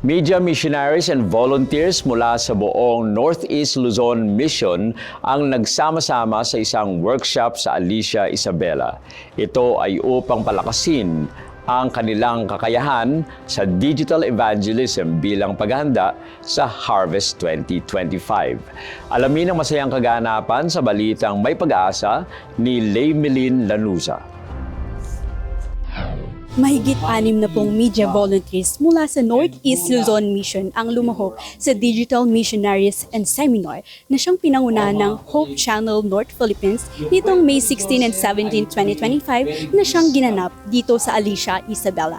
Media missionaries and volunteers mula sa buong Northeast Luzon Mission ang nagsama-sama sa isang workshop sa Alicia Isabela. Ito ay upang palakasin ang kanilang kakayahan sa digital evangelism bilang paghahanda sa Harvest 2025. Alamin ang masayang kaganapan sa balitang may pag-asa ni Laymelin Lanuza. Mahigit anim na pong media volunteers mula sa Northeast Luzon Mission ang lumahok sa Digital Missionaries and Seminar na siyang pinangunahan ng Hope Channel North Philippines nitong May 16 and 17, 2025 na siyang ginanap dito sa Alicia, Isabela.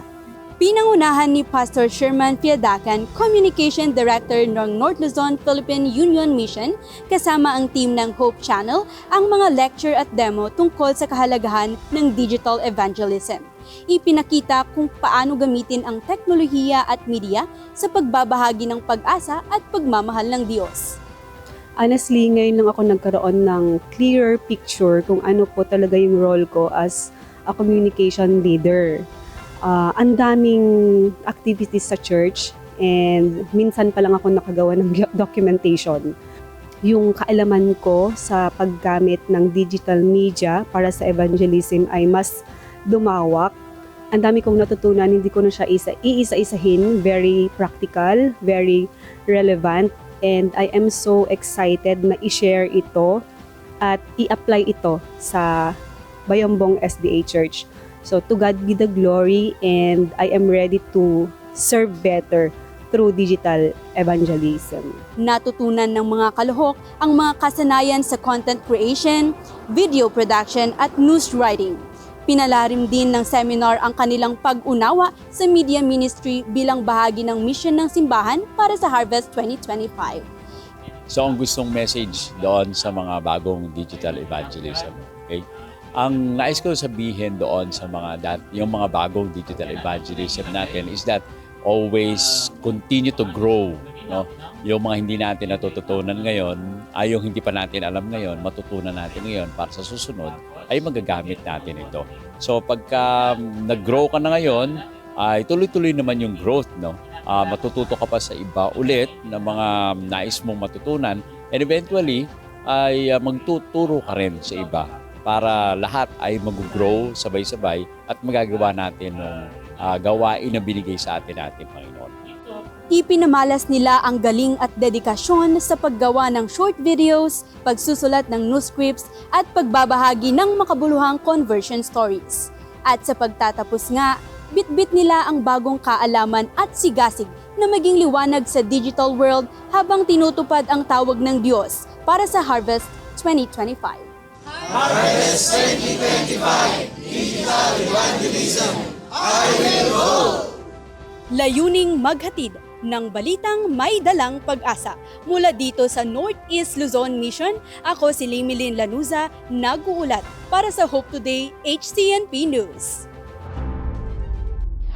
Pinangunahan ni Pastor Sherman Piadakan, Communication Director ng North Luzon Philippine Union Mission, kasama ang team ng Hope Channel, ang mga lecture at demo tungkol sa kahalagahan ng digital evangelism. Ipinakita kung paano gamitin ang teknolohiya at media sa pagbabahagi ng pag-asa at pagmamahal ng Diyos. honestly, ngayon lang ako nagkaroon ng clearer picture kung ano po talaga yung role ko as a communication leader. Ah, ang daming activities sa church and minsan pa lang ako nakagawa ng documentation. Yung kaalaman ko sa paggamit ng digital media para sa evangelism ay mas dumawak. Ang dami kong natutunan, hindi ko na siya isa, iisa-isahin. Very practical, very relevant, and I am so excited na i-share ito at i-apply ito sa Bayambong SDA Church. So to God be the glory and I am ready to serve better through digital evangelism. Natutunan ng mga kalahok ang mga kasanayan sa content creation, video production at news writing. Pinalarim din ng seminar ang kanilang pag-unawa sa media ministry bilang bahagi ng mission ng simbahan para sa Harvest 2025. So ang gustong message doon sa mga bagong digital evangelism. Okay? Ang nais ko sabihin doon sa mga dat, yung mga bagong digital evangelism natin is that always continue to grow. No? Yung mga hindi natin natututunan ngayon, ay yung hindi pa natin alam ngayon, matutunan natin ngayon para sa susunod, ay magagamit natin ito. So pagka um, nag-grow ka na ngayon, ay tuloy-tuloy naman yung growth. No? Ah, matututo ka pa sa iba ulit na mga nais mong matutunan and eventually ay uh, magtuturo ka rin sa iba para lahat ay mag-grow sabay-sabay at magagawa natin ng ah, gawain na binigay sa atin natin Panginoon. Ipinamalas nila ang galing at dedikasyon sa paggawa ng short videos, pagsusulat ng news scripts at pagbabahagi ng makabuluhang conversion stories. At sa pagtatapos nga, bitbit nila ang bagong kaalaman at sigasig na maging liwanag sa digital world habang tinutupad ang tawag ng Diyos para sa Harvest 2025. Layuning maghatid ng balitang may dalang pag-asa. Mula dito sa Northeast Luzon Mission, ako si Limilin Lanuza, nag-uulat para sa Hope Today HCNP News.